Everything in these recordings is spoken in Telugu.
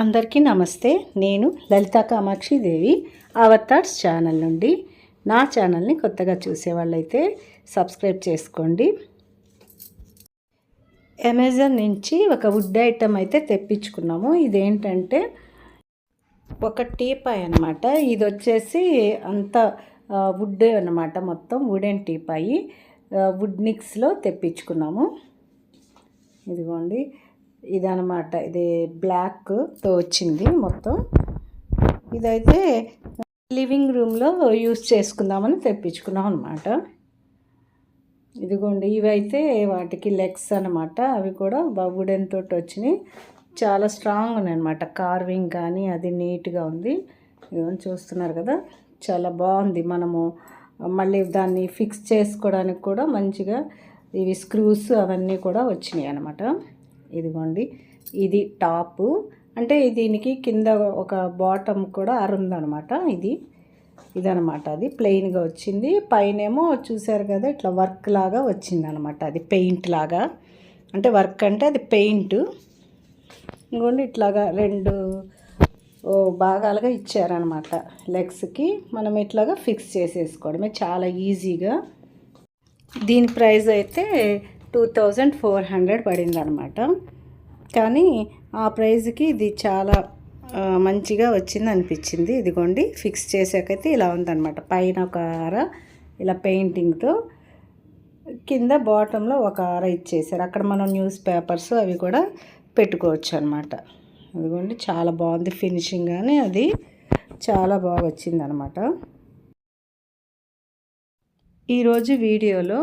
అందరికీ నమస్తే. నేను లలిత కామాక్షి దేవి అవతార్స్ ఛానల్ నుండి. నా ఛానల్ని కొత్తగా చూసేవాళ్ళైతే సబ్స్క్రైబ్ చేసుకోండి. అమెజాన్ నుంచి ఒక వుడ్ ఐటమ్ అయితే తెప్పించుకున్నాము. ఇదేంటంటే ఒక టీపాయ్ అనమాట ఇది వచ్చేసి అంత వుడ్ అనమాట మొత్తం వుడెన్ టీపాయి వుడ్ నిక్స్లో తెప్పించుకున్నాము. ఇదిగోండి. ఇదనమాట ఇది బ్లాక్తో వచ్చింది మొత్తం. ఇదైతే లివింగ్ రూమ్లో యూస్ చేసుకుందామని తెప్పించుకున్నాం అనమాట ఇదిగోండి ఇవైతే వాటికి లెగ్స్ అనమాట అవి కూడా వుడెన్ తోటి వచ్చినాయి. చాలా స్ట్రాంగ్ ఉన్నాయన్నమాట కార్వింగ్ కానీ అది నీట్గా ఉంది. ఇవన్నీ చూస్తున్నారు కదా చాలా బాగుంది. మనము మళ్ళీ దాన్ని ఫిక్స్ చేసుకోవడానికి కూడా మంచిగా ఇవి స్క్రూస్ అవన్నీ కూడా వచ్చినాయి అనమాట ఇదిగోండి. ఇది టాపు. అంటే దీనికి కింద ఒక బాటమ్ కూడా అరుందనమాట ఇది. ఇదనమాట అది. ప్లెయిన్గా వచ్చింది. పైనేమో చూసారు కదా ఇట్లా వర్క్ లాగా వచ్చింది అనమాట అది పెయింట్ లాగా. అంటే వర్క్ అంటే అది పెయింట్. ఇంకోండి ఇట్లాగా రెండు భాగాలుగా ఇచ్చారనమాట లెగ్స్కి. మనం ఇట్లాగా ఫిక్స్ చేసేసుకోవడమే చాలా ఈజీగా. దీని ప్రైస్ అయితే టూ థౌజండ్ ఫోర్ హండ్రెడ్ పడింది అనమాట కానీ ఆ ప్రైజ్కి ఇది చాలా మంచిగా వచ్చింది అనిపించింది ఇదిగోండి ఫిక్స్ చేసాకైతే ఇలా ఉందన్నమాట. పైన ఒక ఆర ఇలా పెయింటింగ్తో కింద బాటంలో ఒక ఆర ఇచ్చేసారు. అక్కడ మనం న్యూస్ పేపర్స్ అవి కూడా పెట్టుకోవచ్చు అనమాట అదిగోండి చాలా బాగుంది ఫినిషింగ్ కానీ అది. చాలా బాగా వచ్చింది అనమాట ఈరోజు వీడియోలో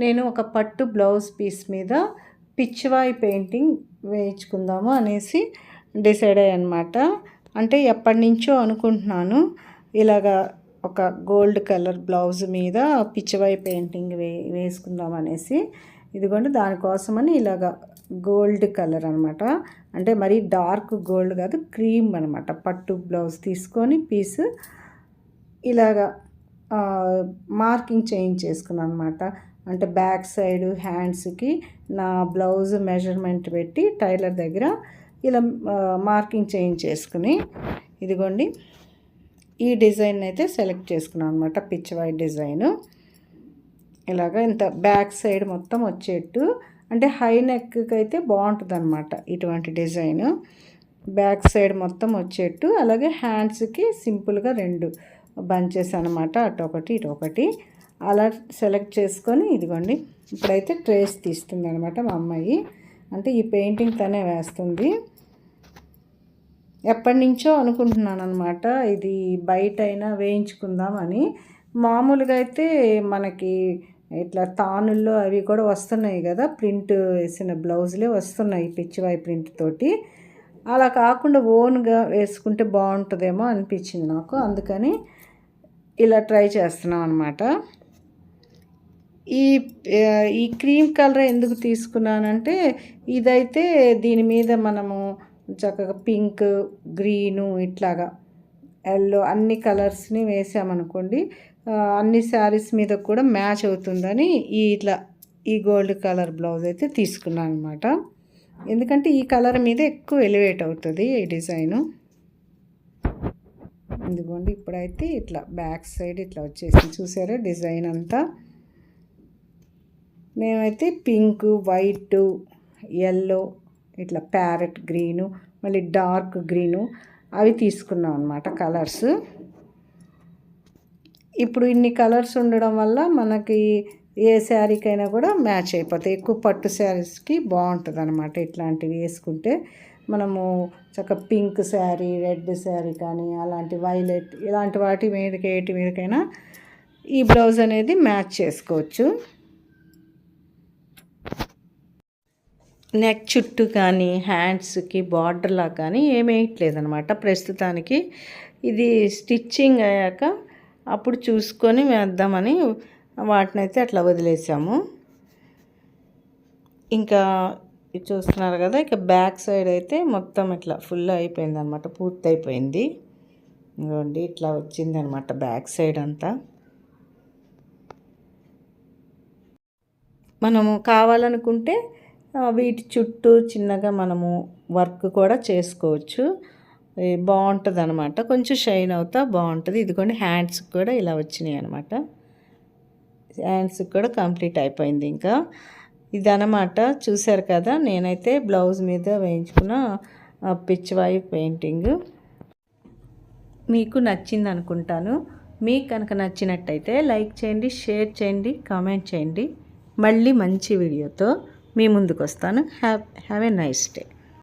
నేను ఒక పట్టు బ్లౌజ్ పీస్ మీద పిచ్చివాయి పెయింటింగ్ వేయించుకుందాము అనేసి డిసైడ్ అయ్యనమాట అంటే ఎప్పటి నుంచో అనుకుంటున్నాను ఇలాగా ఒక గోల్డ్ కలర్ బ్లౌజ్ మీద పిచ్చివాయి పెయింటింగ్ వే వేసుకుందాం అనేసి. ఇదిగోండి దానికోసమని ఇలాగ గోల్డ్ కలర్ అనమాట అంటే మరీ డార్క్ గోల్డ్ కాదు క్రీమ్ అనమాట పట్టు బ్లౌజ్ తీసుకొని పీస్ ఇలాగా మార్కింగ్ చేంజ్ చేసుకున్నాను అనమాట అంటే బ్యాక్ సైడ్ హ్యాండ్స్కి నా బ్లౌజ్ మెజర్మెంట్ పెట్టి టైలర్ దగ్గర ఇలా మార్కింగ్ చేంజ్ చేసుకుని ఇదిగోండి. ఈ డిజైన్ అయితే సెలెక్ట్ చేసుకున్నాను అనమాట పిచ్ వైట్ డిజైను. ఇలాగ ఇంత బ్యాక్ సైడ్ మొత్తం వచ్చేట్టు అంటే హై నెక్కి అయితే బాగుంటుంది అనమాట ఇటువంటి డిజైను. బ్యాక్ సైడ్ మొత్తం వచ్చేట్టు అలాగే హ్యాండ్స్కి సింపుల్గా రెండు బంచెస్ అనమాట అటు ఒకటి ఇటు ఒకటి అలా సెలెక్ట్ చేసుకొని ఇదిగోండి ఇప్పుడైతే ట్రేస్ తీస్తుంది అనమాట మా అమ్మాయి. అంటే ఈ పెయింటింగ్ తనే వేస్తుంది. ఎప్పటి నుంచో అనుకుంటున్నాను అనమాట ఇది బయట అయినా వేయించుకుందామని మామూలుగా అయితే మనకి ఇట్లా తానుల్లో అవి కూడా వస్తున్నాయి కదా ప్రింట్ వేసిన బ్లౌజులే వస్తున్నాయి పిచ్చివాయి ప్రింట్ తోటి. అలా కాకుండా ఓన్గా వేసుకుంటే బాగుంటుందేమో అనిపించింది నాకు అందుకని ఇలా ట్రై చేస్తున్నాం అనమాట ఈ ఈ క్రీమ్ కలర్ ఎందుకు తీసుకున్నానంటే ఇదైతే దీని మీద మనము చక్కగా పింక్ గ్రీను ఇట్లాగా ఎల్లో అన్ని కలర్స్ని వేసామనుకోండి అన్ని శారీస్ మీద కూడా మ్యాచ్ అవుతుందని ఈ ఇట్లా ఈ గోల్డ్ కలర్ బ్లౌజ్ అయితే తీసుకున్నాను అనమాట ఎందుకంటే ఈ కలర్ మీద ఎక్కువ ఎలివేట్ అవుతుంది ఈ డిజైను. ఇదిగోండి ఇప్పుడైతే ఇట్లా బ్యాక్ సైడ్ ఇట్లా వచ్చేసి చూసారా డిజైన్ అంతా? మేమైతే పింక్ వైట్ ఎల్లో ఇట్లా ప్యారెట్ గ్రీను మళ్ళీ డార్క్ గ్రీను అవి తీసుకున్నాం అనమాట కలర్స్. ఇప్పుడు ఇన్ని కలర్స్ ఉండడం వల్ల మనకి ఏ శారీకైనా కూడా మ్యాచ్ అయిపోతాయి. ఎక్కువ పట్టు శారీస్కి బాగుంటుంది అనమాట ఇట్లాంటివి వేసుకుంటే. మనము చక్క పింక్ శారీ రెడ్ శారీ కానీ అలాంటి వైలెట్ ఇలాంటి వాటి మీదకి ఏటి మీదకైనా ఈ బ్లౌజ్ అనేది మ్యాచ్ చేసుకోవచ్చు. నెక్ చుట్టూ కానీ హ్యాండ్స్కి బార్డర్లా కానీ ఏమేయట్లేదనమాట వేయట్లేదనమాట ప్రస్తుతానికి ఇది స్టిచ్చింగ్ అయ్యాక అప్పుడు చూసుకొని వేద్దామని వాటిని అయితే అట్లా వదిలేసాము. ఇంకా చూస్తున్నారు కదా ఇక బ్యాక్ సైడ్ అయితే మొత్తం ఇట్లా ఫుల్ అయిపోయింది అనమాట పూర్తి ఇదిగోండి ఇట్లా వచ్చిందనమాట బ్యాక్ సైడ్ అంతా. మనము కావాలనుకుంటే వీటి చుట్టూ చిన్నగా మనము వర్క్ కూడా చేసుకోవచ్చు. బాగుంటుంది అనమాట కొంచెం షైన్ అవుతా బాగుంటుంది. ఇదిగోండి హ్యాండ్స్కి కూడా ఇలా వచ్చినాయి అనమాట హ్యాండ్స్కి కూడా కంప్లీట్ అయిపోయింది ఇంకా. ఇదనమాట చూశారు కదా నేనైతే బ్లౌజ్ మీద వేయించుకున్న పిచ్చివాయి పెయింటింగ్. మీకు నచ్చింది అనుకుంటాను మీకు కనుక నచ్చినట్టయితే లైక్ చేయండి షేర్ చేయండి కామెంట్ చేయండి. మళ్ళీ మంచి వీడియోతో మీ ముందుకు వస్తాను have have a nice day